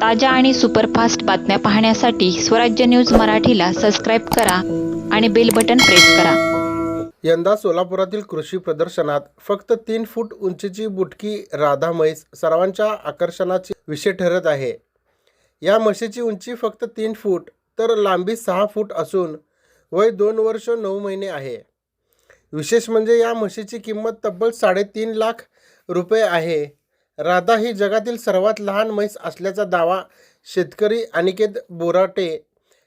ताज्या आणि सुपरफास्ट बातम्या पाहण्यासाठी स्वराज्य न्यूज मराठीला सबस्क्राईब करा आणि बेल बटन प्रेस करा. यंदा सोलापुरातील कृषी प्रदर्शनात फक्त तीन फूट उंचीची बुटकी राधा म्हैस सर्वांच्या आकर्षणाची विषय ठरत आहे. या म्हशीची उंची फक्त तीन फूट तर लांबी सहा फूट असून वय दोन वर्ष नऊ महिने आहे. विशेष म्हणजे या म्हशीची किंमत तब्बल साडेतीन लाख रुपये आहे. राधा ही जगातील सर्वात लहान म्हैस असल्याचा दावा शेतकरी अनिकेत बोराटे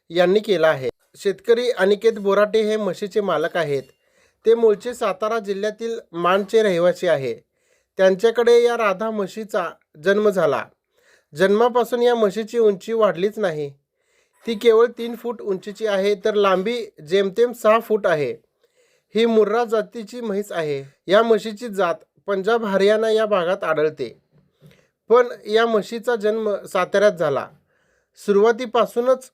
यांनी केला आहे. शेतकरी अनिकेत बोराटे हे म्हशीचे मालक आहेत. ते मूळचे सातारा जिल्ह्यातील मानचे रहिवासी आहे. त्यांच्याकडे या राधा म्हशीचा जन्म झाला. जन्मापासून या म्हशीची उंची वाढलीच नाही. ती केवळ तीन फूट उंचीची आहे तर लांबी जेमतेम सहा फूट आहे. ही मुर्रा जातीची म्हैस आहे. या म्हशीची जात पंजाब हरियाणा या भागात आढळते. पण या म्हशीचा जन्म साताऱ्यात झाला. सुरुवातीपासूनच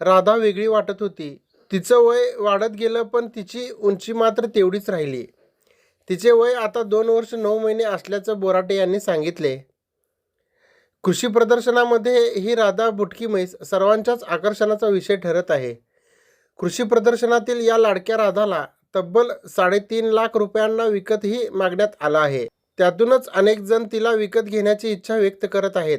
राधा वेगळी वाटत होती. तिचं वय वाढत गेलं पण तिची उंची मात्र तेवढीच राहिली. तिचे वय आता दोन वर्ष नऊ महिने असल्याचं बोराटे यांनी सांगितले. कृषी प्रदर्शनामध्ये ही राधा बुटकी म्हैस सर्वांच्याच आकर्षणाचा विषय ठरत आहे. कृषी प्रदर्शनातील या लाडक्या राधाला तब्बल साडेतीन लाख रुपयांना विकतही मागण्यात आला आहे. त्यातूनच अनेक जण तिला विकत घेण्याची इच्छा व्यक्त करत आहेत.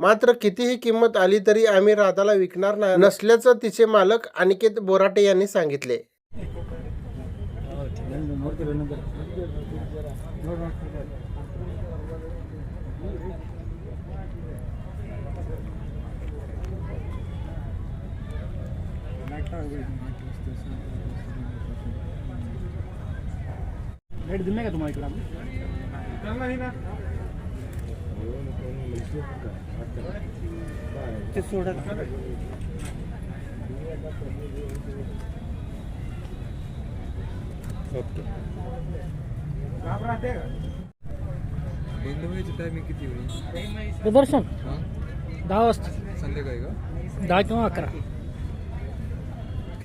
मात्र कितीही किंमत आली तरी आम्ही राधाला विकणार ना नसल्याचं तिचे मालक अनिकेत बोराटे यांनी सांगितले. भेट का तुम्हाला इकडं? ते सोडा. बंद व्हायची टायमिंग किती होईल प्रदर्शन हा? दहा वाजता. संध्याकाळी का? दहा किंवा अकरा.